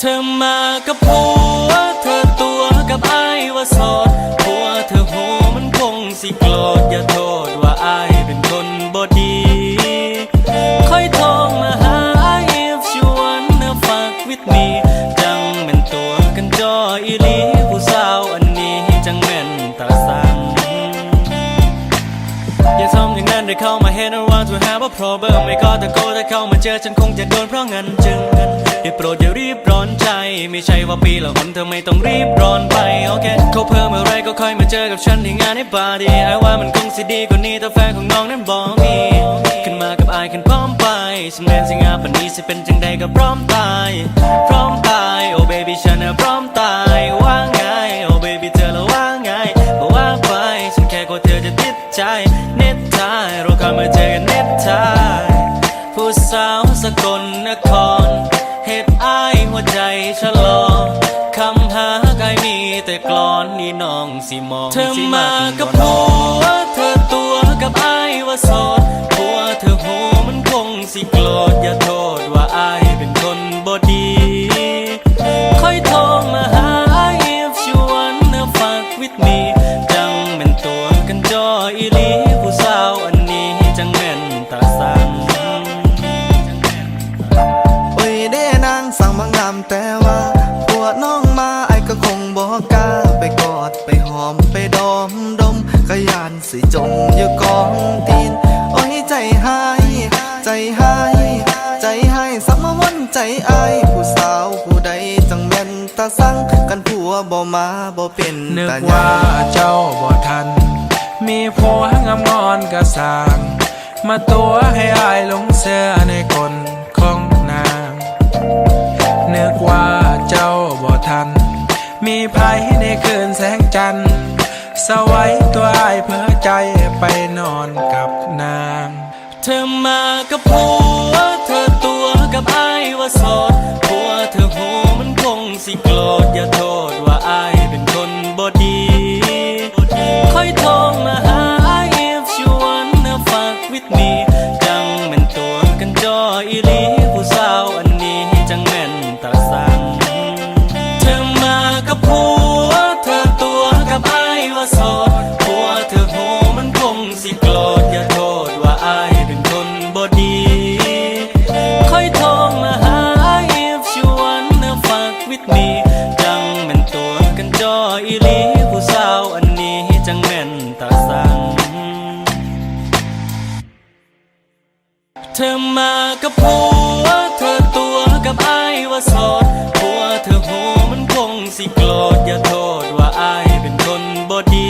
เธอมากับผัว เธอตัวกับไอ้ว่าโสดผัวเธอโหมันคงสิโกรธอย่าโทษว่าไอ้เป็นคนบ่ดี ค่อยโทรมาหา if you wanna fuck with me จังแม่นตัวกันจออีหลีผู้สาวอันนี้จังแม่นตาสังอย่าทำอย่างนั้นได้เข้ามาเห็นว่า to have a problem ไม่ก็ตะโกนถ้าเข้ามาเจอฉันคงจะโดนเพราะงั้นจึงงัน ได้โปรดอย่ารีบร้อนใจ ไม่ใช่ว่าปีละหนเธอไม่ต้องรีบร้อนไปโอเคเขาเพิ่มอะไรก็ค่อยมาเจอกับฉันที่งานในปาร์ตี้ไอ้ว่ามันคงสิดีกว่านี้ถ้าแฟนของน้องนั้นบอกมีขึ้นมากับไอ้ขึ้นพร้อมไปสำเนียงสิงาปันนี้สิเป็นจังใดก็พร้อมตาย พร้อมตายโอ้ baby ฉันน่ะพร้อมตายว่าไงโอ้ baby เธอละว่าไงบอกว่าไปฉันแค่กลัวเธอจะติดใจเน็ตไทยเราเคยมาเจอกันเน็ตไทยผู้สาวสกลนคร เหตุอายหัวใจชะลอ คำหากายมีแต่กลอนนี่น้องสิมอง เธอมากับผัว เธอตัวกับไอ้ายว่าโสดผัวเธอโหมันคงสิกลอ แต่ว่าปวดน้องมาไอ้ก็คงบอกกล้าไปกอดไปหอมไปดอมดมก็ยานสิจมอยู่กองตีน โอ้ยใจหายใจหายใจหายสมวันใจอายผู้สาวผู้ใดจังแม่นตาสั่งกันผัวบ่มาบ่เป็นนึกว่าเจ้าบ่ทัน มีผัวงามงอนกระสาง มาตัวให้อายหลงเสื้อในคน ภัยในคืนแสงจันทร์สวัยตัวอายเพื่อใจไปนอนกับนาง เธอมากับผัว เธอตัวกับไอ้ายว่าสดผัวเธอโหมันคงสิโกรธอย่าโทษว่าไอ้ายเป็นคนบ่ดีค่อยโทรมาหา if you wanna fuck with me จังแม่นตัวกันจออีลีผู้สาวอันนี้จังแม่น ว่าโสดผัวเธอโหมันคงสิโกรธอย่าโทษว่าอายเป็นคนบ่ดี ค่อยโทรมาหา if you wanna fuck with me จังแม่นตัวกันจออีหลีผู้สาวอันนี้จังแม่นตาสังเธอมากับผัวเธอตัวกับอายว่าโสดผัวเธอโหมันคงสิโกรธอย่าโทษ ดี